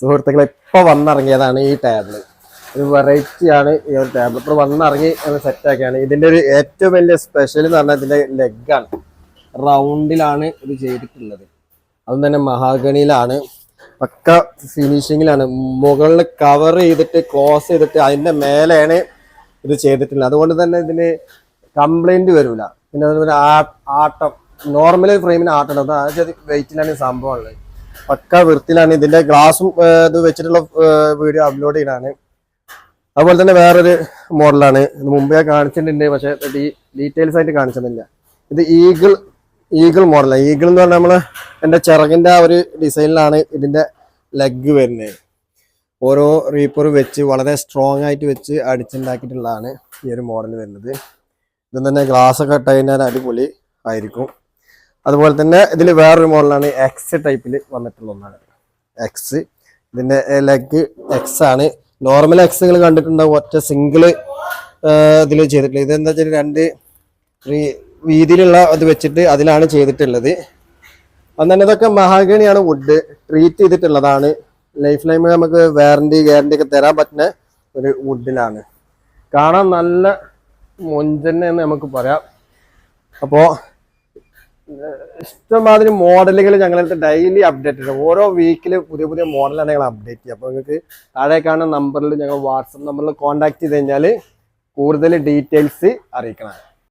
സുഹൃത്തുക്കളെ ഇപ്പൊ വന്നിറങ്ങിയതാണ് ഈ ടേബിൾ ഒരു വെറൈറ്റി ആണ് ഈ ഒരു ടേബിൾ ഇപ്പോൾ വന്നിറങ്ങി സെറ്റ് ആക്കിയാണ്. ഇതിന്റെ ഒരു ഏറ്റവും വലിയ സ്പെഷ്യൽ എന്ന് പറഞ്ഞാൽ ഇതിന്റെ ലെഗാണ് റൗണ്ടിലാണ് ഇത് ചെയ്തിട്ടുള്ളത്. അതും തന്നെ മഹാഗണിയിലാണ്. പക്ക ഫിനിഷിങ്ങിലാണ് മുകളിൽ കവർ ചെയ്തിട്ട് ക്ലോസ് ചെയ്തിട്ട് അതിന്റെ മേലെയാണ് ഇത് ചെയ്തിട്ടുള്ളത്. അതുകൊണ്ട് തന്നെ ഇതിന് കംപ്ലൈന്റ് വരൂല. പിന്നെ അതുപോലെ ആട്ടം. നോർമൽ ഫ്രെയിമിന് ആട്ടം അത് വെയിറ്റിലാണ് സംഭവമുള്ളത് പക്ക വൃത്തിയിലാണ് ഇതിന്റെ ഗ്ലാസും ഇത് വെച്ചിട്ടുള്ള വീഡിയോ അപ്ലോഡ് ചെയ്യണാണ് അതുപോലെ തന്നെ വേറൊരു മോഡലാണ് ഇത് മുമ്പേ കാണിച്ചിട്ടുണ്ട് പക്ഷെ ഡീറ്റെയിൽസ് ആയിട്ട് കാണിച്ചിട്ടില്ല ഇത് ഈഗിൾ ഈഗിൾ മോഡലാണ് ഈഗിൾ എന്ന് പറഞ്ഞാൽ നമ്മൾ എന്റെ ചിറകിന്റെ ആ ഒരു ഡിസൈനിലാണ് ഇതിന്റെ ലെഗ് വരുന്നത്. ഓരോ റീപ്പർ വെച്ച് വളരെ സ്ട്രോങ് ആയിട്ട് വെച്ച് അടിച്ചുണ്ടാക്കിയിട്ടുള്ളതാണ് ഈ ഒരു മോഡൽ വരുന്നത്. ഇതും തന്നെ ഗ്ലാസ് ഒക്കെ ഇട്ട് കഴിഞ്ഞാൽ അടിപൊളി ആയിരിക്കും. അതുപോലെ തന്നെ ഇതിൽ വേറൊരു മോഡലാണ് എക്സ് ടൈപ്പിൽ വന്നിട്ടുള്ള ഒന്നാണ്. എക്സ് ഇതിന്റെ ലെഗ് എക്സ് ആണ്. നോർമൽ എക്സ് നിങ്ങൾ കണ്ടിട്ടുണ്ടാവും ഒറ്റ സിംഗിൾ ഇതിൽ ചെയ്തിട്ടില്ല ഇതെന്താ വെച്ചാൽ രണ്ട് വീതിയിലുള്ള ഇത് വെച്ചിട്ട് അതിലാണ് ചെയ്തിട്ടുള്ളത്. അന്നന്നെ ഇതൊക്കെ മഹാഗണിയാണ് വുഡ് ട്രീറ്റ് ചെയ്തിട്ടുള്ളതാണ്. ലൈഫ് ലൈമിൽ നമുക്ക് വാറണ്ടി ഗ്യാരണ്ടി ഒക്കെ തരാൻ പറ്റുന്ന ഒരു വുഡിലാണ് കാണാൻ നല്ല മൊഞ്ചന്നെ എന്ന് നമുക്ക് പറയാം. അപ്പോ ഏഹ് ഇഷ്ടമാതിരി മോഡലുകൾ ഞങ്ങളുടെ ഡെയിലി അപ്ഡേറ്റ് ചെയ്യും ഓരോ വീക്കിൽ പുതിയ പുതിയ മോഡലാണ് ഞങ്ങൾ അപ്ഡേറ്റ് ചെയ്യുക. അപ്പോൾ നിങ്ങൾക്ക് താഴെ കാണുന്ന നമ്പറിൽ ഞങ്ങൾ വാട്സപ്പ് നമ്പറിൽ കോൺടാക്ട് ചെയ്ത് കഴിഞ്ഞാൽ കൂടുതൽ ഡീറ്റെയിൽസ് അറിയിക്കണം